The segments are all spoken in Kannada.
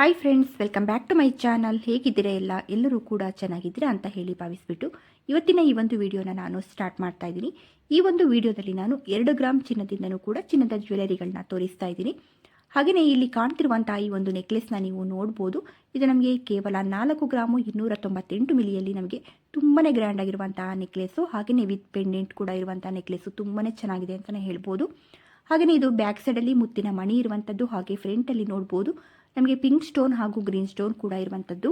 Hi friends welcome back to my channel ಹೇಗಿದ್ದೀರಾ ಎಲ್ಲ? ಎಲ್ಲರೂ ಕೂಡ ಚೆನ್ನಾಗಿದ್ದೀರಾ ಅಂತ ಹೇಳಿ ಭಾವಿಸ್ಬಿಟ್ಟು ಇವತ್ತಿನ ಈ ಒಂದು ವಿಡಿಯೋನ ನಾನು ಸ್ಟಾರ್ಟ್ ಮಾಡ್ತಾ ಇದ್ದೀನಿ. ಈ ಒಂದು ವಿಡಿಯೋದಲ್ಲಿ ನಾನು ಎರಡು ಗ್ರಾಮ್ ಚಿನ್ನದಿಂದನೂ ಕೂಡ ಚಿನ್ನದ ಜ್ಯುವೆಲರಿಗಳನ್ನ ತೋರಿಸ್ತಾ ಇದ್ದೀನಿ. ಹಾಗೆಯೇ ಇಲ್ಲಿ ಕಾಣ್ತಿರುವಂತಹ ಈ ಒಂದು ನೆಕ್ಲೆಸ್ನ ನೀವು ನೋಡ್ಬೋದು. ಇದು ನಮಗೆ ಕೇವಲ ನಾಲ್ಕು ಗ್ರಾಮು ಇನ್ನೂರ ತೊಂಬತ್ತೆಂಟು ಮಿಲಿಯಲ್ಲಿ ನಮಗೆ ತುಂಬಾ ಗ್ರ್ಯಾಂಡ್ ಆಗಿರುವಂತಹ ನೆಕ್ಲೆಸ್ಸು ಹಾಗೆಯೇ ವಿತ್ ಪೆಂಡೆಂಟ್ ಕೂಡ ಇರುವಂತಹ ನೆಕ್ಲೆಸ್ಸು ತುಂಬಾ ಚೆನ್ನಾಗಿದೆ ಅಂತಲೇ ಹೇಳ್ಬೋದು. ಹಾಗೆಯೇ ಇದು ಬ್ಯಾಕ್ ಸೈಡಲ್ಲಿ ಮುತ್ತಿನ ಮಣಿ ಇರುವಂಥದ್ದು ಹಾಗೆ ಫ್ರಂಟಲ್ಲಿ ನೋಡ್ಬೋದು. ನಮಗೆ ಪಿಂಕ್ ಸ್ಟೋನ್ ಹಾಗೂ ಗ್ರೀನ್ ಸ್ಟೋನ್ ಕೂಡ ಇರುವಂಥದ್ದು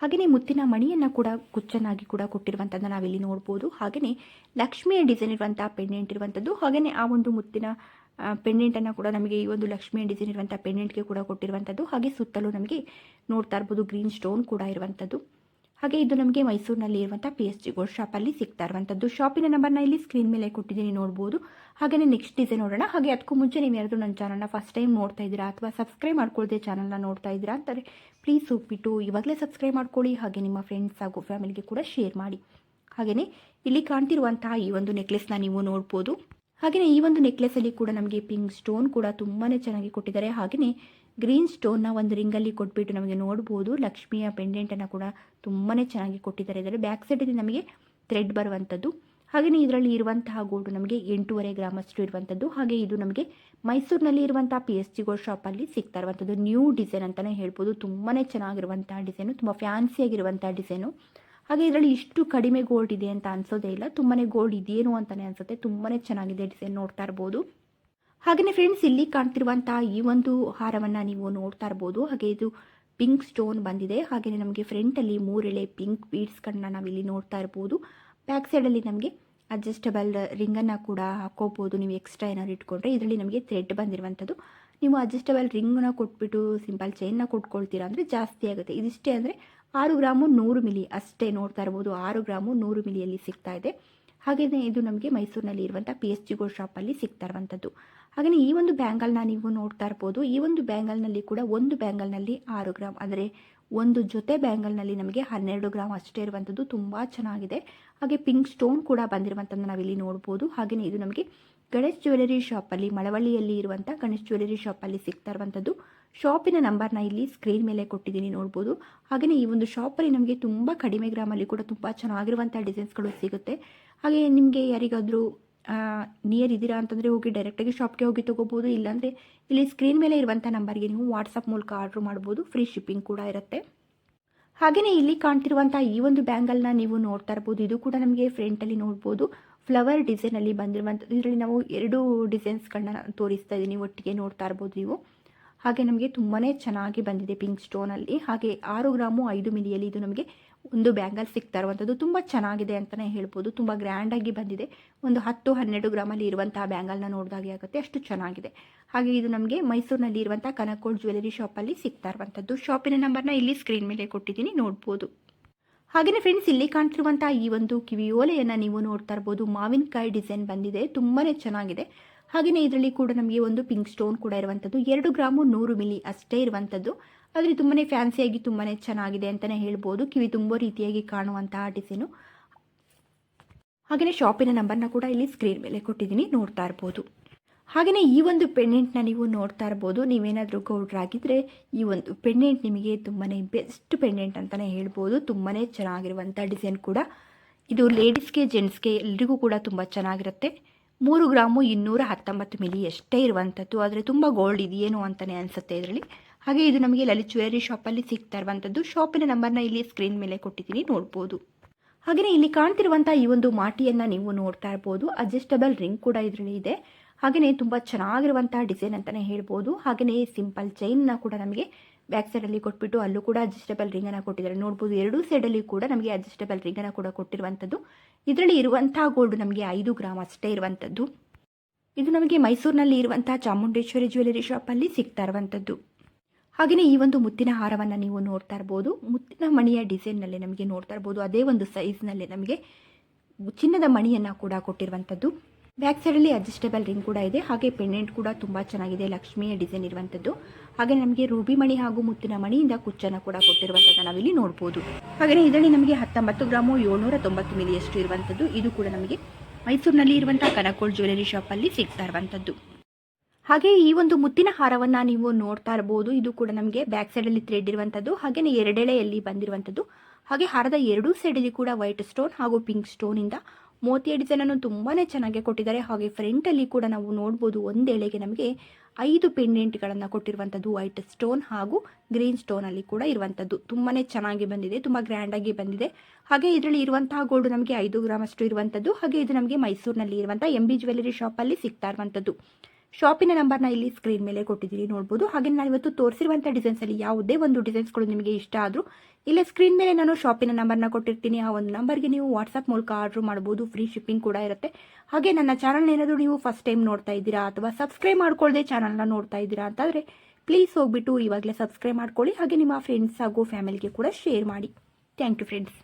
ಹಾಗೆಯೇ ಮುತ್ತಿನ ಮಣಿಯನ್ನು ಕೂಡ ಕುಚ್ಚನಾಗಿ ಕೂಡ ಕೊಟ್ಟಿರುವಂಥದ್ದು ನಾವಿಲ್ಲಿ ನೋಡ್ಬೋದು. ಹಾಗೆಯೇ ಲಕ್ಷ್ಮಿಯ ಡಿಸೈನ್ ಇರುವಂಥ ಪೆಂಡೆಂಟ್ ಇರುವಂಥದ್ದು ಹಾಗೆಯೇ ಆ ಒಂದು ಮುತ್ತಿನ ಪೆಂಡೆಂಟನ್ನು ಕೂಡ ನಮಗೆ ಈ ಒಂದು ಲಕ್ಷ್ಮಿಯ ಡಿಸೈನ್ ಇರುವಂಥ ಪೆಂಡೆಂಟ್ಗೆ ಕೂಡ ಕೊಟ್ಟಿರುವಂಥದ್ದು ಹಾಗೆ ಸುತ್ತಲೂ ನಮಗೆ ನೋಡ್ತಾ ಇರ್ಬೋದು ಗ್ರೀನ್ ಸ್ಟೋನ್ ಕೂಡ ಇರುವಂಥದ್ದು ಹಾಗೆ ಇದು ನಮಗೆ ಮೈಸೂರಿನಲ್ಲಿ ಇರುವಂಥ ಪಿ ಎಸ್ ಜಿ ಗೋಲ್ಡ್ ಶಾಪಲ್ಲಿ ಸಿಗ್ತಾ ಇರುವಂಥದ್ದು ಶಾಪಿನ ನಂಬರ್ನ ಇಲ್ಲಿ ಸ್ಕ್ರೀನ್ ಮೇಲೆ ಕೊಟ್ಟಿದ್ದೀನಿ, ನೋಡ್ಬೋದು. ಹಾಗೆಯೇ ನೆಕ್ಸ್ಟ್ ಡಿಸೈನ್ ನೋಡೋಣ. ಹಾಗೆ ಅದಕ್ಕೂ ಮುಂಚೆ ನೀವು ಯಾರಾದರೂ ನನ್ನ ಚಾನಲ್ನ ಫಸ್ಟ್ ಟೈಮ್ ನೋಡ್ತಾ ಇದ್ದೀರಾ ಅಥವಾ ಸಬ್ಸ್ಕ್ರೈಬ್ ಮಾಡ್ಕೊಳ್ದೆ ಚಾನಲ್ನ ನೋಡ್ತಾ ಇದ್ದೀರಾ ಅಂತಾರೆ ಪ್ಲೀಸ್ ಹೋಗ್ಬಿಟ್ಟು ಇವಾಗಲೇ ಸಬ್ಸ್ಕ್ರೈಬ್ ಮಾಡ್ಕೊಳ್ಳಿ. ಹಾಗೆ ನಿಮ್ಮ ಫ್ರೆಂಡ್ಸ್ ಹಾಗೂ ಫ್ಯಾಮಿಲಿಗೆ ಕೂಡ ಶೇರ್ ಮಾಡಿ. ಹಾಗೆಯೇ ಇಲ್ಲಿ ಕಾಣ್ತಿರುವಂತಹ ಈ ಒಂದು ನೆಕ್ಲೆಸ್ನ ನೀವು ನೋಡ್ಬೋದು. ಹಾಗೆಯೇ ಈ ಒಂದು ನೆಕ್ಲೆಸಲ್ಲಿ ಕೂಡ ನಮಗೆ ಪಿಂಕ್ ಸ್ಟೋನ್ ಕೂಡ ತುಂಬಾ ಚೆನ್ನಾಗಿ ಕೊಟ್ಟಿದ್ದಾರೆ. ಹಾಗೆಯೇ ಗ್ರೀನ್ ಸ್ಟೋನ್ನ ಒಂದು ರಿಂಗಲ್ಲಿ ಕೊಟ್ಬಿಟ್ಟು ನಮಗೆ ನೋಡ್ಬೋದು. ಲಕ್ಷ್ಮಿಯ ಪೆಂಡೆಂಟನ್ನು ಕೂಡ ತುಂಬಾ ಚೆನ್ನಾಗಿ ಕೊಟ್ಟಿದ್ದಾರೆ. ಇದರಲ್ಲಿ ಬ್ಯಾಕ್ ಸೈಡಲ್ಲಿ ನಮಗೆ ಥ್ರೆಡ್ ಬರುವಂಥದ್ದು ಹಾಗೆಯೇ ಇದರಲ್ಲಿ ಇರುವಂತಹ ಗೋಲ್ಡ್ ನಮಗೆ ಎಂಟೂವರೆ ಗ್ರಾಮಷ್ಟು ಇರುವಂಥದ್ದು ಹಾಗೆ ಇದು ನಮಗೆ ಮೈಸೂರಿನಲ್ಲಿ ಇರುವಂಥ ಪಿ ಎಸ್ ಜಿ ಗೋಲ್ಡ್ ಶಾಪಲ್ಲಿ ಸಿಗ್ತಾ ಇರುವಂಥದ್ದು ನ್ಯೂ ಡಿಸೈನ್ ಅಂತಲೇ ಹೇಳ್ಬೋದು. ತುಂಬಾ ಚೆನ್ನಾಗಿರುವಂಥ ಡಿಸೈನು ತುಂಬ ಫ್ಯಾನ್ಸಿಯಾಗಿರುವಂಥ ಡಿಸೈನು ಹಾಗೆ ಇದರಲ್ಲಿ ಇಷ್ಟು ಕಡಿಮೆ ಗೋಲ್ಡ್ ಇದೆ ಅಂತ ಅನ್ಸೋದೇ ಇಲ್ಲ. ತುಂಬಾ ಗೋಲ್ಡ್ ಇದೇನು ಅಂತಲೇ ಅನ್ಸುತ್ತೆ. ತುಂಬಾ ಚೆನ್ನಾಗಿದೆ ಡಿಸೈನ್ ನೋಡ್ತಾ ಇರ್ಬೋದು. ಹಾಗೆಯೇ ಫ್ರೆಂಡ್ಸ್ ಇಲ್ಲಿ ಕಾಣ್ತಿರುವಂತಹ ಈ ಒಂದು ಹಾರವನ್ನು ನೀವು ನೋಡ್ತಾ ಇರ್ಬೋದು. ಹಾಗೆ ಇದು ಪಿಂಕ್ ಸ್ಟೋನ್ ಬಂದಿದೆ. ಹಾಗೆಯೇ ನಮಗೆ ಫ್ರಂಟಲ್ಲಿ ಮೂರೆಳೆ ಪಿಂಕ್ ಬೀಡ್ಸ್ಗಳನ್ನ ನಾವಿಲ್ಲಿ ನೋಡ್ತಾ ಇರ್ಬೋದು. ಬ್ಯಾಕ್ ಸೈಡಲ್ಲಿ ನಮಗೆ ಅಡ್ಜಸ್ಟಬಲ್ ರಿಂಗನ್ನು ಕೂಡ ಹಾಕೋಬೋದು. ನೀವು ಎಕ್ಸ್ಟ್ರಾ ಏನಾದ್ರು ಇಟ್ಕೊಂಡ್ರೆ ಇದರಲ್ಲಿ ನಮಗೆ ಥ್ರೆಡ್ ಬಂದಿರುವಂಥದ್ದು ನೀವು ಅಡ್ಜಸ್ಟಬಲ್ ರಿಂಗನ್ನ ಕೊಟ್ಬಿಟ್ಟು ಸಿಂಪಲ್ ಚೈನ್ನ ಕೊಟ್ಕೊಳ್ತೀರಾ ಅಂದರೆ ಜಾಸ್ತಿ ಆಗುತ್ತೆ. ಇದಿಷ್ಟೇ ಅಂದರೆ ಆರು ಗ್ರಾಮು ನೂರು ಮಿಲಿ ಅಷ್ಟೇ ನೋಡ್ತಾ ಇರ್ಬೋದು. ಆರು ಗ್ರಾಮು ನೂರು ಮಿಲಿಯಲ್ಲಿ ಸಿಗ್ತಾ ಇದೆ. ಹಾಗೆಯೇ ಇದು ನಮಗೆ ಮೈಸೂರಿನಲ್ಲಿ ಇರುವಂಥ ಪಿ ಎಸ್ ಜಿ ಗೋಲ್ಡ್ ಶಾಪಲ್ಲಿ ಸಿಗ್ತಾ ಇರುವಂಥದ್ದು ಹಾಗೆಯೇ ಈ ಒಂದು ಬ್ಯಾಂಗಲ್ನ ನೀವು ನೋಡ್ತಾ ಇರ್ಬೋದು. ಈ ಒಂದು ಬ್ಯಾಂಗಲ್ನಲ್ಲಿ ಕೂಡ ಒಂದು ಬ್ಯಾಂಗಲ್ನಲ್ಲಿ ಆರು ಗ್ರಾಮ್ ಅಂದರೆ ಒಂದು ಜೊತೆ ಬ್ಯಾಂಗಲ್ನಲ್ಲಿ ನಮಗೆ ಹನ್ನೆರಡು ಗ್ರಾಮ್ ಅಷ್ಟೇ ಇರುವಂಥದ್ದು ತುಂಬ ಚೆನ್ನಾಗಿದೆ. ಹಾಗೆ ಪಿಂಕ್ ಸ್ಟೋನ್ ಕೂಡ ಬಂದಿರುವಂಥದ್ದು ನಾವಿಲ್ಲಿ ನೋಡ್ಬೋದು. ಹಾಗೆಯೇ ಇದು ನಮಗೆ ಗಣೇಶ್ ಜ್ಯುವೆಲರಿ ಶಾಪಲ್ಲಿ ಮಳವಳ್ಳಿಯಲ್ಲಿ ಇರುವಂಥ ಗಣೇಶ್ ಜ್ಯುವೆಲರಿ ಶಾಪಲ್ಲಿ ಸಿಗ್ತಾ ಇರುವಂಥದ್ದು ಶಾಪಿನ ನಂಬರ್ನ ಇಲ್ಲಿ ಸ್ಕ್ರೀನ್ ಮೇಲೆ ಕೊಟ್ಟಿದ್ದೀನಿ ನೋಡ್ಬೋದು. ಹಾಗೆಯೇ ಈ ಒಂದು ಶಾಪಲ್ಲಿ ನಮಗೆ ತುಂಬ ಕಡಿಮೆ ಗ್ರಾಮಲ್ಲಿ ಕೂಡ ತುಂಬ ಚೆನ್ನಾಗಿರುವಂಥ ಡಿಸೈನ್ಸ್ಗಳು ಸಿಗುತ್ತೆ. ಹಾಗೆ ನಿಮಗೆ ಯಾರಿಗಾದರೂ ನಿಯರ್ ಇದ್ದೀರಾ ಅಂತಂದರೆ ಹೋಗಿ ಡೈರೆಕ್ಟಾಗಿ ಶಾಪ್ಗೆ ಹೋಗಿ ತೊಗೋಬೋದು. ಇಲ್ಲಾಂದರೆ ಇಲ್ಲಿ ಸ್ಕ್ರೀನ್ ಮೇಲೆ ಇರುವಂಥ ನಂಬರ್ಗೆ ನೀವು ವಾಟ್ಸಪ್ ಮೂಲಕ ಆರ್ಡ್ರ್ ಮಾಡ್ಬೋದು. ಫ್ರೀ ಶಿಪ್ಪಿಂಗ್ ಕೂಡ ಇರುತ್ತೆ. ಹಾಗೆಯೇ ಇಲ್ಲಿ ಕಾಣ್ತಿರುವಂಥ ಈ ಒಂದು ಬ್ಯಾಂಗಲ್ನ ನೀವು ನೋಡ್ತಾ ಇರ್ಬೋದು. ಇದು ಕೂಡ ನಮಗೆ ಫ್ರಂಟಲ್ಲಿ ನೋಡ್ಬೋದು. ಫ್ಲವರ್ ಡಿಸೈನಲ್ಲಿ ಬಂದಿರುವಂಥದ್ದು ಇದರಲ್ಲಿ ನಾವು ಎರಡು ಡಿಸೈನ್ಸ್ಗಳನ್ನ ತೋರಿಸ್ತಾ ಇದ್ದೀನಿ ಒಟ್ಟಿಗೆ ನೋಡ್ತಾ ಇರ್ಬೋದು ನೀವು. ಹಾಗೆ ನಮಗೆ ತುಂಬಾ ಚೆನ್ನಾಗಿ ಬಂದಿದೆ ಪಿಂಕ್ ಸ್ಟೋನಲ್ಲಿ. ಹಾಗೆ ಆರು ಗ್ರಾಮು ಐದು ಮಿಲಿಯಲ್ಲಿ ಇದು ನಮಗೆ ಒಂದು ಬ್ಯಾಂಗಲ್ ಸಿಗ್ತಾ ಇರುವಂಥದ್ದು ತುಂಬ ಚೆನ್ನಾಗಿದೆ ಅಂತಲೇ ಹೇಳ್ಬೋದು. ತುಂಬ ಗ್ರ್ಯಾಂಡಾಗಿ ಬಂದಿದೆ. ಒಂದು ಹತ್ತು, ಹನ್ನೆರಡು ಗ್ರಾಮಲ್ಲಿ ಇರುವಂತಹ ಬ್ಯಾಂಗಲ್ನ ನೋಡಿದಾಗೆ ಆಗುತ್ತೆ. ಅಷ್ಟು ಚೆನ್ನಾಗಿದೆ. ಹಾಗೆ ಇದು ನಮಗೆ ಮೈಸೂರಿನಲ್ಲಿ ಇರುವಂಥ ಕನಕೋಡ್ ಜ್ಯುವೆಲರಿ ಶಾಪಲ್ಲಿ ಸಿಗ್ತಾ ಇರುವಂಥದ್ದು ಶಾಪಿನ ನಂಬರ್ನ ಇಲ್ಲಿ ಸ್ಕ್ರೀನ್ ಮೇಲೆ ಕೊಟ್ಟಿದ್ದೀನಿ, ನೋಡ್ಬೋದು. ಹಾಗೆಯೇ ಫ್ರೆಂಡ್ಸ್ ಇಲ್ಲಿ ಕಾಣ್ತಿರುವಂಥ ಈ ಒಂದು ಕಿವಿಯೋಲೆಯನ್ನು ನೀವು ನೋಡ್ತಾ ಇರ್ಬೋದು. ಮಾವಿನಕಾಯಿ ಡಿಸೈನ್ ಬಂದಿದೆ. ತುಂಬಾ ಚೆನ್ನಾಗಿದೆ. ಹಾಗೆಯೇ ಇದರಲ್ಲಿ ಕೂಡ ನಮಗೆ ಒಂದು ಪಿಂಕ್ ಸ್ಟೋನ್ ಕೂಡ ಇರುವಂಥದ್ದು ಎರಡು ಗ್ರಾಮು ನೂರು ಮಿಲಿ ಅಷ್ಟೇ ಇರುವಂಥದ್ದು ಆದರೆ ತುಂಬಾ ಫ್ಯಾನ್ಸಿಯಾಗಿ ತುಂಬಾ ಚೆನ್ನಾಗಿದೆ ಅಂತಲೇ ಹೇಳ್ಬೋದು. ಕಿವಿ ತುಂಬ ರೀತಿಯಾಗಿ ಕಾಣುವಂತಹ ಡಿಸೈನು ಹಾಗೆಯೇ ಶಾಪಿನ ನಂಬರ್ನ ಕೂಡ ಇಲ್ಲಿ ಸ್ಕ್ರೀನ್ ಮೇಲೆ ಕೊಟ್ಟಿದ್ದೀನಿ. ನೋಡ್ತಾ ಇರ್ಬೋದು. ಹಾಗೆಯೇ ಈ ಒಂದು ಪೆಂಡೆಂಟ್ನ ನೀವು ನೋಡ್ತಾ ಇರ್ಬೋದು. ನೀವೇನಾದರೂ ಗೌಡ್ರಾಗಿದ್ದರೆ ಈ ಒಂದು ಪೆಂಡೆಂಟ್ ನಿಮಗೆ ತುಂಬಾ ಬೆಸ್ಟ್ ಪೆಂಡೆಂಟ್ ಅಂತಲೇ ಹೇಳ್ಬೋದು. ತುಂಬಾ ಚೆನ್ನಾಗಿರುವಂಥ ಡಿಸೈನ್ ಕೂಡ. ಇದು ಲೇಡೀಸ್ಗೆ ಜೆಂಟ್ಸ್ಗೆ ಎಲ್ರಿಗೂ ಕೂಡ ತುಂಬ ಚೆನ್ನಾಗಿರುತ್ತೆ. ಮೂರು ಗ್ರಾಮು ಇನ್ನೂರ ಹತ್ತೊಂಬತ್ತು ಮಿಲಿ ಎಷ್ಟೇ ಇರುವಂಥದ್ದು, ಆದರೆ ತುಂಬ ಗೋಲ್ಡ್ ಇದೆಯೇನು ಅಂತಲೇ ಅನಿಸುತ್ತೆ ಇದರಲ್ಲಿ. ಹಾಗೆ ಇದು ನಮಗೆ ಲಲಿತ್ ಜ್ಯುವೆಲರಿ ಶಾಪಲ್ಲಿ ಸಿಗ್ತಾ ಇರುವಂಥದ್ದು. ಶಾಪಿನ ನಂಬರ್ನ ಇಲ್ಲಿ ಸ್ಕ್ರೀನ್ ಮೇಲೆ ಕೊಟ್ಟಿದ್ದೀನಿ, ನೋಡ್ಬೋದು. ಹಾಗೆಯೇ ಇಲ್ಲಿ ಕಾಣ್ತಿರುವಂಥ ಈ ಒಂದು ಮಾಟಿಯನ್ನು ನೀವು ನೋಡ್ತಾ ಇರ್ಬೋದು. ಅಡ್ಜಸ್ಟಬಲ್ ರಿಂಗ್ ಕೂಡ ಇದರಲ್ಲಿ ಇದೆ. ಹಾಗೆಯೇ ತುಂಬ ಚೆನ್ನಾಗಿರುವಂಥ ಡಿಸೈನ್ ಅಂತಲೇ ಹೇಳ್ಬೋದು. ಹಾಗೆಯೇ ಸಿಂಪಲ್ ಚೈನ್ನ ಕೂಡ ನಮಗೆ ಬ್ಯಾಕ್ ಸೈಡಲ್ಲಿ ಕೊಟ್ಬಿಟ್ಟು ಅಲ್ಲೂ ಕೂಡ ಅಡ್ಜಸ್ಟಬಲ್ ರಿಂಗನ್ನು ಕೊಟ್ಟಿದ್ದಾರೆ. ನೋಡ್ಬೋದು ಎರಡೂ ಸೈಡಲ್ಲಿ ಕೂಡ ನಮಗೆ ಅಡ್ಜಸ್ಟಬಲ್ ರಿಂಗನ್ನು ಕೂಡ ಕೊಟ್ಟಿರುವಂಥದ್ದು. ಇದರಲ್ಲಿ ಇರುವಂಥ ಗೋಲ್ಡ್ ನಮಗೆ ಐದು ಗ್ರಾಮ್ ಅಷ್ಟೇ ಇರುವಂಥದ್ದು. ಇದು ನಮಗೆ ಮೈಸೂರಿನಲ್ಲಿ ಇರುವಂಥ ಚಾಮುಂಡೇಶ್ವರಿ ಜ್ಯುವೆಲರಿ ಶಾಪಲ್ಲಿ ಸಿಗ್ತಾ ಇರುವಂಥದ್ದು. ಹಾಗೆಯೇ ಈ ಒಂದು ಮುತ್ತಿನ ಹಾರವನ್ನು ನೀವು ನೋಡ್ತಾ ಇರ್ಬೋದು. ಮುತ್ತಿನ ಮಣಿಯ ಡಿಸೈನ್ನಲ್ಲಿ ನಮಗೆ ನೋಡ್ತಾ ಇರ್ಬೋದು. ಅದೇ ಒಂದು ಸೈಜ್ನಲ್ಲಿ ನಮಗೆ ಚಿನ್ನದ ಮಣಿಯನ್ನು ಕೂಡ ಕೊಟ್ಟಿರುವಂಥದ್ದು. ಬ್ಯಾಕ್ ಸೈಡಲ್ಲಿ ಅಡ್ಜಸ್ಟೇಬಲ್ ರಿಂಗ್ ಕೂಡ ಇದೆ. ಹಾಗೆ ಪೆಂಡೆಂಟ್ ಕೂಡ ತುಂಬ ಚೆನ್ನಾಗಿದೆ. ಲಕ್ಷ್ಮಿಯ ಡಿಸೈನ್ ಇರುವಂಥದ್ದು ಹಾಗೆ ನಮಗೆ ರೂಬಿ ಮಣಿ ಹಾಗೂ ಮುತ್ತಿನ ಮಣಿಯಿಂದ ಕುಚ್ಚನ್ನು ಕೂಡ ಕೊಟ್ಟಿರುವಂಥದ್ದು ನಾವಿಲ್ಲಿ ನೋಡ್ಬೋದು. ಹಾಗೆಯೇ ಇದರಲ್ಲಿ ನಮಗೆ ಹತ್ತೊಂಬತ್ತು ಗ್ರಾಮು ಏಳ್ನೂರ ತೊಂಬತ್ತು ಮಿಲಿಯಷ್ಟು ಇರುವಂಥದ್ದು ಇದು ಕೂಡ ನಮಗೆ ಮೈಸೂರಿನಲ್ಲಿ ಇರುವಂಥ ಕನಕೋಳ್ ಜ್ಯುವೆಲರಿ ಶಾಪಲ್ಲಿ ಸಿಗ್ತಾ ಇರುವಂಥದ್ದು ಹಾಗೆ ಈ ಒಂದು ಮುತ್ತಿನ ಹಾರವನ್ನು ನೀವು ನೋಡ್ತಾ ಇರಬಹುದು ಇದು ಕೂಡ ನಮಗೆ ಬ್ಯಾಕ್ ಸೈಡಲ್ಲಿ ಥ್ರೆಡ್ ಇರುವಂಥದ್ದು ಹಾಗೆಯೇ ಎರಡೆಳೆಯಲ್ಲಿ ಬಂದಿರುವಂಥದ್ದು ಹಾಗೆ ಹಾರದ ಎರಡೂ ಸೈಡಲ್ಲಿ ಕೂಡ ವೈಟ್ ಸ್ಟೋನ್ ಹಾಗೂ ಪಿಂಕ್ ಸ್ಟೋನಿಂದ ಮೋತಿಯ ಡಿಸೈನನ್ನು ತುಂಬಾ ಚೆನ್ನಾಗಿ ಕೊಟ್ಟಿದ್ದಾರೆ. ಹಾಗೆ ಫ್ರಂಟಲ್ಲಿ ಕೂಡ ನಾವು ನೋಡ್ಬೋದು ಒಂದೆಳೆಗೆ ನಮಗೆ ಐದು ಪೆಂಡೆಂಟ್ಗಳನ್ನು ಕೊಟ್ಟಿರುವಂಥದ್ದು ವೈಟ್ ಸ್ಟೋನ್ ಹಾಗೂ ಗ್ರೀನ್ ಸ್ಟೋನಲ್ಲಿ ಕೂಡ ಇರುವಂಥದ್ದು ತುಂಬಾ ಚೆನ್ನಾಗಿ ಬಂದಿದೆ, ತುಂಬ ಗ್ರ್ಯಾಂಡಾಗಿ ಬಂದಿದೆ. ಹಾಗೆ ಇದರಲ್ಲಿ ಇರುವಂತಹ ಗೋಲ್ಡ್ ನಮಗೆ ಐದು ಗ್ರಾಮ್ ಅಷ್ಟು ಇರುವಂಥದ್ದು ಹಾಗೆ ಇದು ನಮಗೆ ಮೈಸೂರಿನಲ್ಲಿ ಇರುವಂಥ ಎಂ ಬಿ ಜ್ಯುವೆಲರಿ ಶಾಪಲ್ಲಿ ಸಿಗ್ತಾ ಇರುವಂಥದ್ದು ಶಾಪಿನ ನಂಬರ್ನ ಇಲ್ಲಿ ಸ್ಕ್ರೀನ್ ಮೇಲೆ ಕೊಟ್ಟಿದ್ದೀನಿ ನೋಡ್ಬೋದು. ಹಾಗೆ ನಾನು ಇವತ್ತು ತೋರಿಸಿರುವಂಥ ಡಿಸೈನ್ಸಲ್ಲಿ ಯಾವುದೇ ಒಂದು ಡಿಸೈನ್ಸ್ಗಳು ನಿಮಗೆ ಇಷ್ಟ ಆದರೂ, ಇಲ್ಲೇ ಸ್ಕ್ರೀನ್ ಮೇಲೆ ನಾನು ಶಾಪಿನ ನಂಬರ್ನ ಕೊಟ್ಟಿರ್ತೀನಿ. ಆ ಒಂದು ನಂಬರ್ಗೆ ನೀವು ವಾಟ್ಸಪ್ ಮೂಲಕ ಆರ್ಡರ್ ಮಾಡ್ಬೋದು. ಫ್ರೀ ಶಿಪ್ಪಿಂಗ್ ಕೂಡ ಇರುತ್ತೆ. ಹಾಗೆ ನನ್ನ ಚಾನಲ್ ಏನಾದರೂ ನೀವು ಫಸ್ಟ್ ಟೈಮ್ ನೋಡ್ತಾ ಇದ್ದೀರಾ ಅಥವಾ ಸಬ್ಸ್ಕ್ರೈಬ್ ಮಾಡ್ಕೊಳ್ಳದೆ ಚಾನಲ್ನ ನೋಡ್ತಾ ಇದ್ದೀರಾ ಅಂತಂದರೆ ಪ್ಲೀಸ್ ಹೋಗ್ಬಿಟ್ಟು ಇವಾಗಲೇ ಸಬ್ಸ್ಕ್ರೈಬ್ ಮಾಡ್ಕೊಳ್ಳಿ. ಹಾಗೆ ನಿಮ್ಮ ಫ್ರೆಂಡ್ಸ್ ಹಾಗೂ ಫ್ಯಾಮಿಲಿಗೆ ಕೂಡ ಶೇರ್ ಮಾಡಿ. Thank you friends